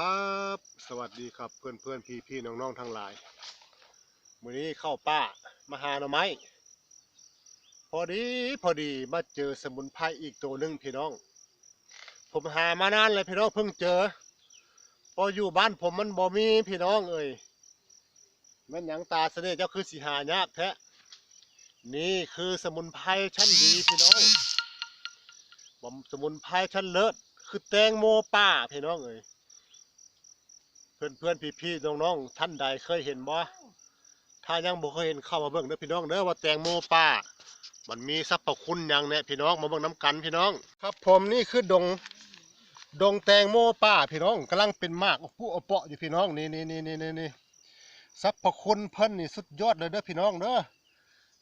ครับ สวัสดีครับเพื่อนเพื่อนพี่พี่น้องน้องๆทั้งหลายวันนี้เข้าป้ามาหาหน่อไม้พอดีพอดีมาเจอสมุนไพรอีกตัวหนึ่งพี่น้อง ผมหามานานเลยพี่น้องเพิ่งเจอ พออยู่บ้านผมมันบ่มีพี่น้องเอ้ยมันหยังตาเสน่ห์เจ้าคือสีหายากแท้นี่คือสมุนไพรชั้นดีพี่น้องสมุนไพรชั้นเลิศคือแตงโมป่าพี่น้องเอ้ย พื่อนเพื่อนพี่พี่ๆน้องๆท่านใดเคยเห็นบ่ถ้ายังบ่เคยเห็นเข้ามาเบิ่งเด้อพี่น้องเด้อว่าแตงโมป่า มันมีสรรพคุณหยังเนี่ยพี่น้องมาเบิ่งน้ำกันพี่น้อง ครับผมนี่คือดงดงแตงโมป่าพี่น้องกำลังเป็นมากผู้อเปาะอยู่พี่น้องนี่นี่นี่นี่นี่นี่สรรพคุณเพิ่นนี่สุดยอดเลยเด้อพี่น้องเด้อ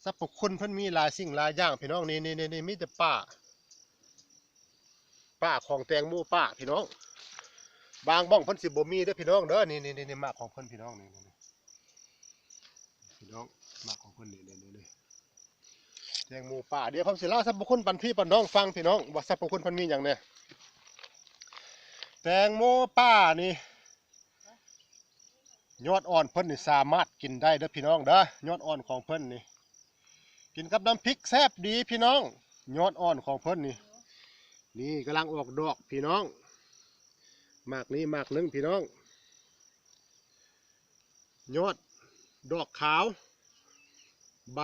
สรรพคุณเพิ่นมีหลายสิ่งหลายอย่างพี่น้องนี่นี่นี่นี่มีแต่ป่า ป่าของแตงโมป่าพี่น้อง บางบ้องเพิ่นสิบ่มีเด้อพี่น้องเด้อนี่นี่นี่นี่มากของเพิ่นพี่น้องนี่นี่พี่น้องมากของเพิ่นนี่นี่นี่นี่แตงโมป่าเดี๋ยวผมสิเล่าสรรพคุณปันพี่ปันน้องฟังพี่น้องว่าสรรพคุณเพิ่นมีหยังเนี่ยแตงโมป่านี่ยอดอ่อนเพิ่นนี่สามารถกินได้เด้อพี่น้องเด้อยอดอ่อนของเพิ่นนี่กินกับน้ำพริกแซ่บดีพี่น้องยอดอ่อนของเพิ่นนี่นี่กำลังออกดอกพี่น้อง มากนี้มากหนึงพี่น้อง ยอดดอกขาว ใบ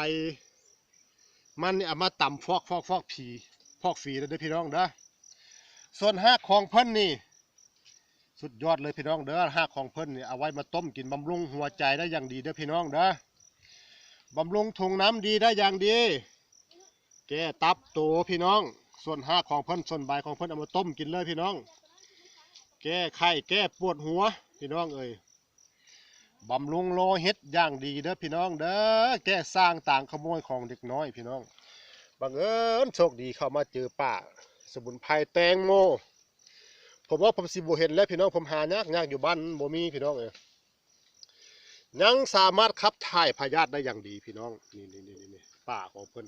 มันนี่เอามาต่ำฟอกฟอกฟอกผีฟอกฝีแล้วเด้อพี่น้องเด้อส่วนหักของเพิ่นนี่ สุดยอดเลยพี่น้องเด้อหักของเพิ่นนี่เอาไว้มาต้มกินบำรุงหัวใจได้อย่างดีเด้อพี่น้องเด้อบำรุงถุงน้ำดีได้อย่างดี แก้ตับโตพี่น้อง ส่วนหักของเพิ่นส่วนใบของเพิ่นเอามาต้มกินเลยพี่น้อง แก้ไข้แก้ปวดหัว พี่น้องเอ้ยบำรุงโลหิตอย่างดีเด้อพี่น้องเด้อแก้สร้างต่างขโมยของเด็กน้อยพี่น้องบังเอิญโชคดีเข้ามาเจอป่าสมุนไพรแตงโม ผมว่าผมสิบเห็นแล้วพี่น้องผมหายากยากอยู่บ้านบ่มีพี่น้องเอ้ยยังสามารถขับถ่ายพยาธิได้อย่างดีพี่น้องนี่นี่นี่นี่ป่าของเพิ่น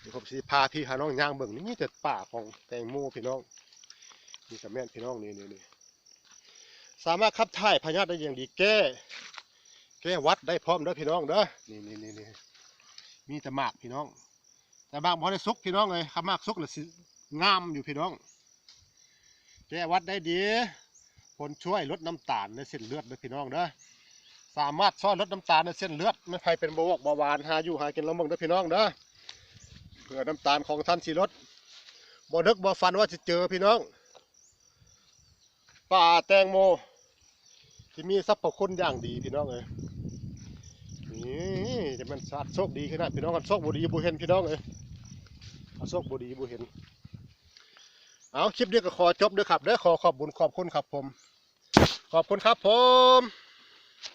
เดี๋ยวผมสิพาพี่พาน้องย่างเบิ่งนี่มีแต่ป่าของแตงโมพี่น้อง นี่กับแม่นพี่น้องนี่นี่นี่สามารถขับถ่ายพยาธิได้อย่างดีแก้ แก้วัดได้พร้อมเด้อพี่น้องเด้อนี่นี่นี่นี่มีแต่หมากพี่น้อง แต่บางพอได้สุกพี่น้องเลยขับมากสุกเลยงามอยู่พี่น้อง แก้วัดได้ดีผลช่วยลดน้ำตาลในเส้นเลือดเด้อพี่น้องเด้อสามารถช่วยลดน้ำตาลในเส้นเลือดไม่ใครเป็นเบาหวานเบาหวานหาอยู่หากินลำบากเด้อพี่น้องเด้อเพื่อน้ำตาลของท่านสิลดบ่นึกบ่ฟันว่าจะเจอพี่น้อง ป่าแตงโม ที่มีทรัพคุณอย่างดีพี่น้องเอ้ยนี่จะมันสัตว์โชคดีขนาดพี่น้องกันโชคบุดีบุเห็นพี่น้องเอ้ยโชคบุดีบุเห็นเอาคลิปนี้ก็ขอจบเด้อครับเด้อขอขอบบุญขอบคุณครับผม ขอบคุณครับผม